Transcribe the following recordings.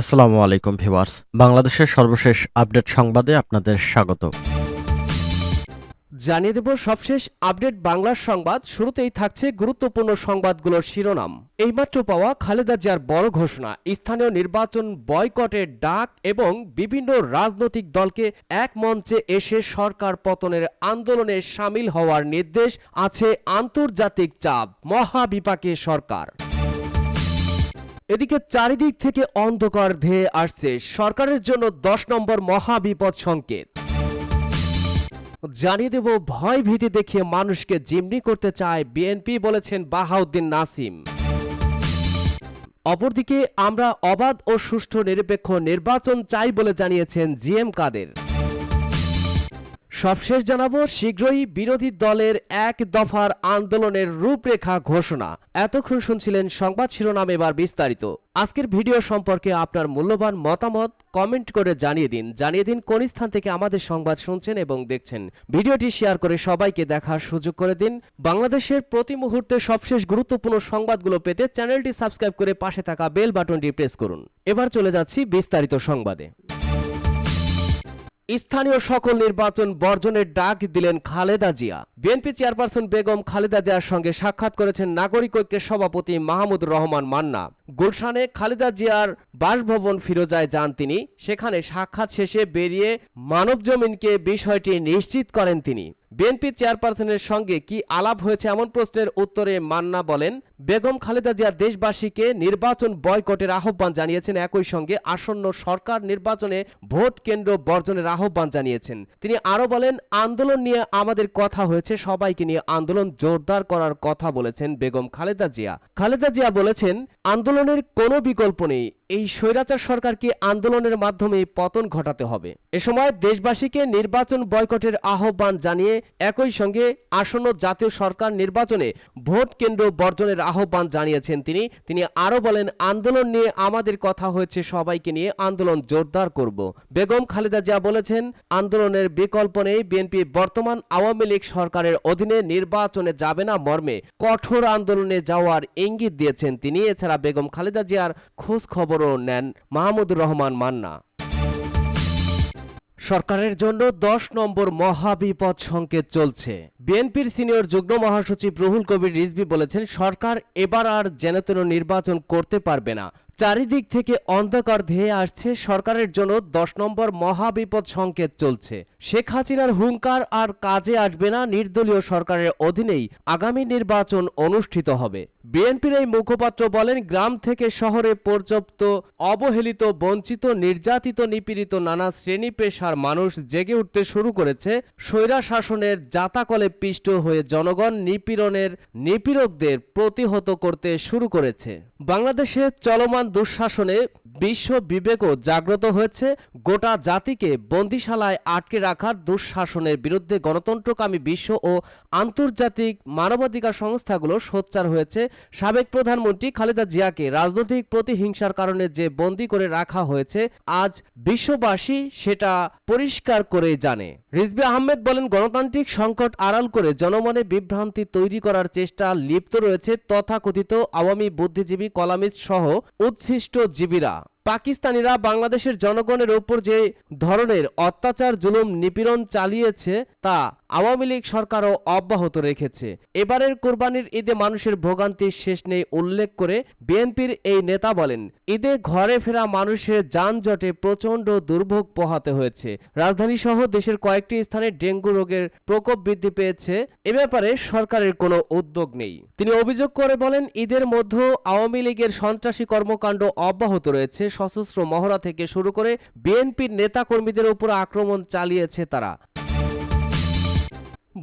আসসালামু আলাইকুম ভিউয়ার্স। বাংলাদেশের সর্বশেষ আপডেট সংবাদে আপনাদের স্বাগত। জানিয়ে দেব সবশেষ আপডেট বাংলার সংবাদ। শুরুতেই থাকছে গুরুত্বপূর্ণ সংবাদগুলোর শিরোনাম। এইমাত্র পাওয়া খালেদা জিয়ার বড় ঘোষণা, স্থানীয় নির্বাচন বয়কটের ডাক এবং বিভিন্ন রাজনৈতিক দলকে এক মঞ্চে এসে সরকার পতনের আন্দোলনে সামিল হওয়ার নির্দেশ আছে আন্তর্জাতিক চাপ, মহাবিপাকে সরকার। এদিকে চারিদিক থেকে অন্ধকার ধেয়ে আসছে সরকারের জন্য দশ নম্বর মহাবিপদ সংকেত। জানিয়ে দেব ভয় ভীতি দেখিয়ে মানুষকে জিম্মি করতে চায় বিএনপি, বলেছেন বাহাউদ্দিন নাসিম। অপরদিকে আমরা অবাধ ও সুষ্ঠু নিরপেক্ষ নির্বাচন চাই বলে জানিয়েছেন জিএম কাদের। সবশেষ জানাব, শীঘ্রই বিরোধী দলের এক দফার আন্দোলনের রূপরেখা ঘোষণা। এতক্ষণ শুনছিলেন সংবাদ শিরোনাম এবার বিস্তারিত। আজকের ভিডিও সম্পর্কে আপনার মূল্যবান মতামত কমেন্ট করে জানিয়ে দিন। জানিয়ে দিন কোন স্থান থেকে আমাদের সংবাদ শুনছেন এবং দেখছেন। ভিডিওটি শেয়ার করে সবাইকে দেখার সুযোগ করে দিন। বাংলাদেশের প্রতি মুহূর্তে সবশেষ গুরুত্বপূর্ণ সংবাদগুলো পেতে চ্যানেলটি সাবস্ক্রাইব করে পাশে থাকা বেল বাটনটি প্রেস করুন। এবার চলে যাচ্ছি বিস্তারিত সংবাদে। স্থানীয় সকল নির্বাচন বর্জনের ডাক দিলেন খালেদা জিয়া। বিএনপি চেয়ারপারসন বেগম খালেদা জিয়ার সঙ্গে সাক্ষাৎ করেছেন নাগরিক ঐক্যের সভাপতি মাহমুদ রহমান মান্না। গুলশানে খালেদা জিয়ার বাসভবন ফিরোজায় যান তিনি। সেখানে সাক্ষাৎ শেষে বেরিয়ে মানবজমিনকে বিষয়টি নিশ্চিত করেন তিনি। বিএনপি চেয়ারপারসনের সঙ্গে কি আলাপ হয়েছে এমন প্রশ্নের উত্তরে মান্না বলেন, বেগম খালেদা জিয়া দেশবাসীকে নির্বাচন বয়কটের আহ্বান জানিয়েছেন। একই সঙ্গে আসন্ন সরকার নির্বাচনে ভোট কেন্দ্র বর্জনের আহ্বান জানিয়েছেন। তিনি আরও বলেন, আন্দোলন নিয়ে আমাদের কথা হয়েছে, সবাইকে নিয়ে আন্দোলন জোরদার করার কথা বলেছেন বেগম খালেদা জিয়া। খালেদা জিয়া বলেছেন, আন্দোলনের কোনো বিকল্প নেই। এই স্বৈরাচার সরকারকে আন্দোলনের মাধ্যমে পতন ঘটাতে হবে। এ সময় দেশবাসীকে নির্বাচন বয়কটের আহ্বান জানিয়ে একই সঙ্গে আসন্ন জাতীয় সরকার নির্বাচনে ভোট কেন্দ্র বর্জনের আহ্বান জানিয়েছেন তিনি। তিনি আরও বলেন, আন্দোলন নিয়ে আমাদের কথা হয়েছে, সবাইকে নিয়ে আন্দোলন জোরদার করব। বেগম খালেদা জিয়া বলেছেন, আন্দোলনের বিকল্প নেই, বিএনপি বর্তমান আওয়ামী লীগ সরকারের অধীনে নির্বাচনে যাবে না মর্মে কঠোর আন্দোলনে যাওয়ার ইঙ্গিত দিয়েছেন তিনি। এছাড়া বেগম খালেদা জিয়ার খোঁজ খবরও নেন মাহমুদুর রহমান মান্না। সরকারের জন্য দশ নম্বর মহাবিপদ সংকেত চলছে। বিএনপির সিনিয়র যুগ্ম মহাসচিব রুহুল কবির রিজভি বলেছেন, সরকার এবার আর যেনতেন নির্বাচন করতে পারবে না। চারিদিক থেকে অন্ধকার ধেয়ে আসছে, সরকারের জন্য দশ নম্বর মহাবিপদ সংকেত চলছে। শেখ হাসিনার হুঙ্কার আর কাজে আসবে না, নির্দলীয় সরকারের অধীনেই আগামী নির্বাচন অনুষ্ঠিত হবে। বিএনপির এই মুখপাত্র বলেন, গ্রাম থেকে শহরে পর্যাপ্ত অবহেলিত, বঞ্চিত, নির্যাতিত, নিপীড়িত নানা শ্রেণি পেশার মানুষ জেগে উঠতে শুরু করেছে। স্বৈরা শাসনের জাতাকলে পিষ্ট হয়ে জনগণ নিপীড়নের নিপীড়কদের প্রতিহত করতে শুরু করেছে। বাংলাদেশে চলমান দুঃশাসনে বিশ্ব বিবেকও জাগ্রত হয়েছে। গোটা জাতিকে বন্দিশালায় আটকে রাখার দুঃশাসনের বিরুদ্ধে গণতন্ত্রকামী বিশ্ব ও আন্তর্জাতিক মানবাধিকার সংস্থাগুলো সোচ্চার হয়েছে। সাবেক প্রধানমন্ত্রী খালেদা জিয়াকে রাজনৈতিক প্রতিহিংসার কারণে যে বন্দী করে রাখা হয়েছে, আজ বিশ্ববাসী সেটা পরিষ্কার করে জানে। রিজবি আহমেদ বলেন, গণতান্ত্রিক সংকট আড়াল করে জনমনে বিভ্রান্তি তৈরি করার চেষ্টা লিপ্ত রয়েছে তথাকথিত আওয়ামী বুদ্ধিজীবী কলামিস্ট সহ উচ্ছিষ্ট জীবীরা। পাকিস্তানিরা বাংলাদেশের জনগণের ওপর যে ধরনের অত্যাচার, জুলুম, নিপীড়ন চালিয়েছে, তা আওয়ামী লীগ সরকারও অব্যাহত রেখেছে। এবারের কোরবানির ঈদে মানুষের ভোগান্তির শেষ নেই উল্লেখ করে বিএনপির এই নেতা বলেন, ঈদে ঘরে ফেরা মানুষের যানজটে প্রচণ্ড দুর্ভোগ পোহাতে হয়েছে। রাজধানী সহ দেশের কয়েকটি স্থানে ডেঙ্গু রোগের প্রকোপ বৃদ্ধি পেয়েছে। এ ব্যাপারে সরকারের কোনো উদ্যোগ নেই। তিনি অভিযোগ করে বলেন, ঈদের মধ্যেও আওয়ামী লীগের সন্ত্রাসী কর্মকাণ্ড অব্যাহত রয়েছে। সশস্ত্র মহড়া থেকে শুরু করে বিএনপির নেতাকর্মীদের উপর আক্রমণ চালিয়েছে তারা।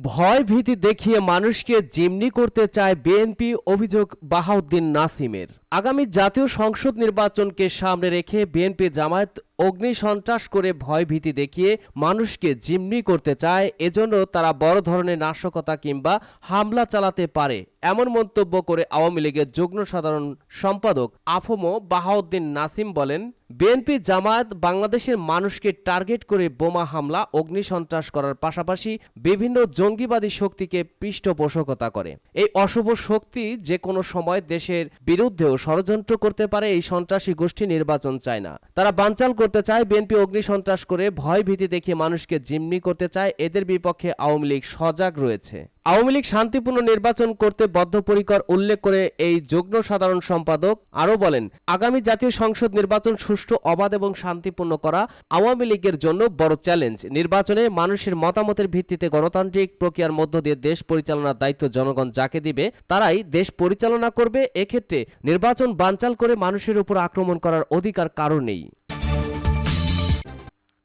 ভয় ভীতি দেখিয়ে মানুষকে জিমনি করতে চায় বিএনপি অভিযোগ বাহাউদ্দিন নাসিমের। আগামী জাতীয় সংসদ নির্বাচনকে সামনে রেখে বিএনপি জামায়াত অগ্নি সন্ত্রাস করে ভয় ভীতি দেখিয়ে মানুষকে জিম্মি করতে চায়, এজন্য তারা বড় ধরনের নাশকতা কিংবা হামলা চালাতে পারে, এমন মন্তব্য করে আওয়ামী লীগের যুগ্ম সাধারণ সম্পাদক আফমো বাহাউদ্দিন নাসিম বলেন, বিএনপি জামায়াত বাংলাদেশের মানুষকে টার্গেট করে বোমা হামলা অগ্নিসন্ত্রাস করার পাশাপাশি বিভিন্ন জঙ্গিবাদী শক্তিকে পৃষ্ঠপোষকতা করে। এই অশুভ শক্তি যে কোনো সময় দেশের বিরুদ্ধেও ষড়যন্ত্র করতে পারে এই সন্ত্রাসী গোষ্ঠী নির্বাচন চায় না। তারা বানচাল করতে চায় বিএনপি অগ্নি সন্ত্রাস করে, ভয় ভীতি দেখিয়ে মানুষকে জিম্মি করতে চায়। এদের বিপক্ষে আওয়ামী লীগ সজাগ রয়েছে। আওয়ামী লীগ শান্তিপূর্ণ নির্বাচন করতে বদ্ধপরিকর উল্লেখ করে এই যুগ্ম সাধারণ সম্পাদক আরও বলেন, আগামী জাতীয় সংসদ নির্বাচন সুষ্ঠু, অবাধ এবং শান্তিপূর্ণ করা আওয়ামী লীগের জন্য বড় চ্যালেঞ্জ। নির্বাচনে মানুষের মতামতের ভিত্তিতে গণতান্ত্রিক প্রক্রিয়ার মধ্য দিয়ে দেশ পরিচালনার দায়িত্ব জনগণ যাকে দিবে, তারাই দেশ পরিচালনা করবে। এক্ষেত্রে নির্বাচন বানচাল করে মানুষের উপর আক্রমণ করার অধিকার কারও নেই।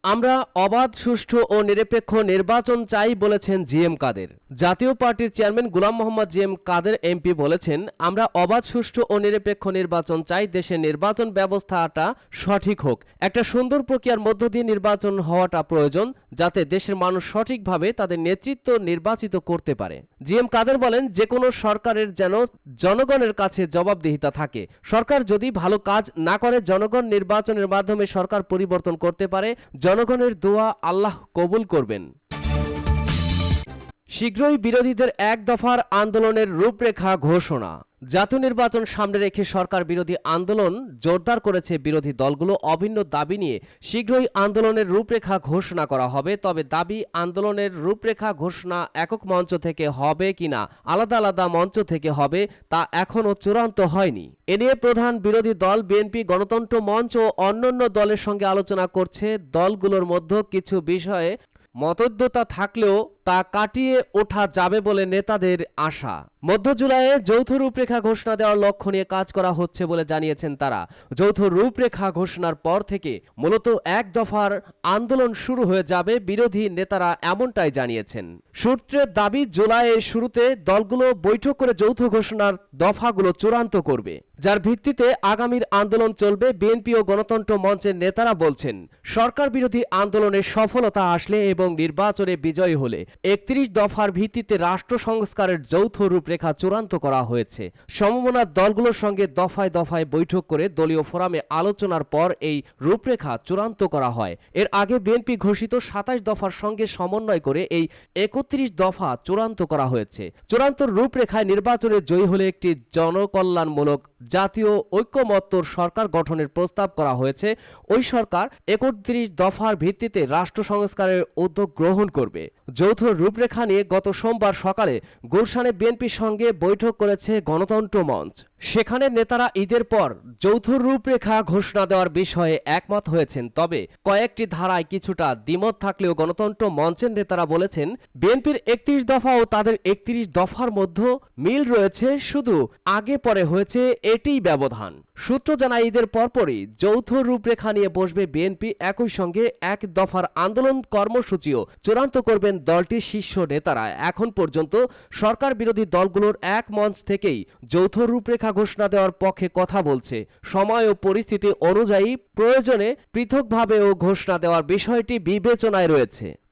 আমরা অবাধ, সুষ্ঠু ও নিরপেক্ষ নির্বাচন চাই বলেছেন জিএম কাদের। জাতীয় পার্টির chairman Ghulam Mohammad GM Quader MP বলেছেন, আমরা অবাধ, সুষ্ঠু ও নিরপেক্ষ নির্বাচন চাই, দেশের নির্বাচন ব্যবস্থাটা সঠিক হোক। একটা সুন্দর প্রক্রিয়ার মধ্য দিয়ে নির্বাচন হওয়াটা প্রয়োজন, যাতে দেশের মানুষ সঠিকভাবে তাদের নেতৃত্ব নির্বাচিত করতে পারে। জিএম কাদের বলেন যে কোনো সরকারের যেন জনগণের কাছে জবাবদিহিতা থাকে। সরকার যদি ভালো কাজ না করে, জনগণ নির্বাচনের মাধ্যমে সরকার পরিবর্তন করতে পারে জনগণের দোয়া আল্লাহ কবুল করবেন। শীঘ্রই বিরোধীদের এক দফার আন্দোলনের রূপরেখা ঘোষণা। জাতীয় নির্বাচন সামনে রেখে সরকার বিরোধী আন্দোলন জোরদার করেছে বিরোধী দলগুলো। অভিন্ন দাবি নিয়ে শীঘ্রই আন্দোলনের রূপরেখা ঘোষণা করা হবে। তবে দাবি, আন্দোলনের রূপরেখা ঘোষণা একক মঞ্চ থেকে হবে কিনা, আলাদা আলাদা মঞ্চ থেকে হবে তা এখনও চূড়ান্ত হয়নি। এ নিয়ে প্রধান বিরোধী দল, বিএনপি, গণতন্ত্র মঞ্চ ও অন্যান্য দলের সঙ্গে আলোচনা করছে। দলগুলোর মধ্যে কিছু বিষয়ে মতদ্যতা থাকলেও তা কাটিয়ে ওঠা যাবে বলে নেতাদের আশা। মধ্য জুলাইয়ে যৌথ রূপরেখা ঘোষণা দেওয়ার লক্ষ্য নিয়ে কাজ করা হচ্ছে বলে জানিয়েছেন তারা। যৌথ রূপরেখা ঘোষণার পর থেকে মূলত এক দফার আন্দোলন শুরু হয়ে যাবে, বিরোধী নেতারা এমনটাই জানিয়েছেন। সূত্রের দাবি, জুলাইয়ের শুরুতে দলগুলো বৈঠক করে যৌথ ঘোষণার দফাগুলো চূড়ান্ত করবে, যার ভিত্তিতে আগামীর আন্দোলন চলবে, বিএনপি ও গণতন্ত্র মঞ্চের নেতারা বলছেন। সরকার বিরোধী আন্দোলনের সফলতা আসলে এবং নির্বাচনে বিজয়ী হলে একত্রিশ দফার ভিত্তিতে রাষ্ট্র সংস্কারের যৌথ রূপরেখা চূড়ান্ত করা হয়েছে। সমমনার দলগুলোর সঙ্গে দফায় দফায় বৈঠক করে দলীয় ফোরামে আলোচনার পর এই রূপরেখা চূড়ান্ত করা হয়। এর আগে বিএনপি ঘোষিত সাতাশ দফার সঙ্গে সমন্বয় করে এই একত্রিশ দফা চূড়ান্ত করা হয়েছে। চূড়ান্ত রূপরেখায় নির্বাচনে জয়ী হলে একটি জনকল্যাণমূলক জাতীয় ঐক্যমত্যর সরকার গঠনের প্রস্তাব করা হয়েছে। ওই সরকার একত্রিশ দফার ভিত্তিতে রাষ্ট্র সংস্কারের উদ্যোগ গ্রহণ করবে। যৌথ রূপরেখা নিয়ে গত সোমবার সকালে গুলশানে বিএনপির সঙ্গে বৈঠক করেছে গণতন্ত্র মঞ্চ। সেখানে নেতারা ঈদের পর যৌথ রূপরেখা ঘোষণা দেওয়ার বিষয়ে একমত হয়েছেন। তবে কয়েকটি ধারায় কিছুটা দ্বিমত থাকলেও গণতন্ত্র মঞ্চের নেতারা বলেছেন, বিএনপির একত্রিশ দফা ও তাদের একত্রিশ দফার মধ্যে মিল রয়েছে, শুধু আগে পরে হয়েছে এটিই ব্যবধান। সূত্র জানায়, ঈদের পরপরই যৌথ রূপরেখা নিয়ে বসবে বিএনপি একই সঙ্গে এক দফার আন্দোলন কর্মসূচিও চূড়ান্ত করবেন দলটির শীর্ষ নেতারা। এখন পর্যন্ত সরকার বিরোধী দলগুলোর এক মঞ্চ থেকেই যৌথ রূপরেখা ঘোষণা দেওয়ার পক্ষে কথা বলছে। সময় ও পরিস্থিতি অনুযায়ী প্রয়োজনে পৃথকভাবেও ঘোষণা দেওয়ার বিষয়টি বিবেচনায় রয়েছে।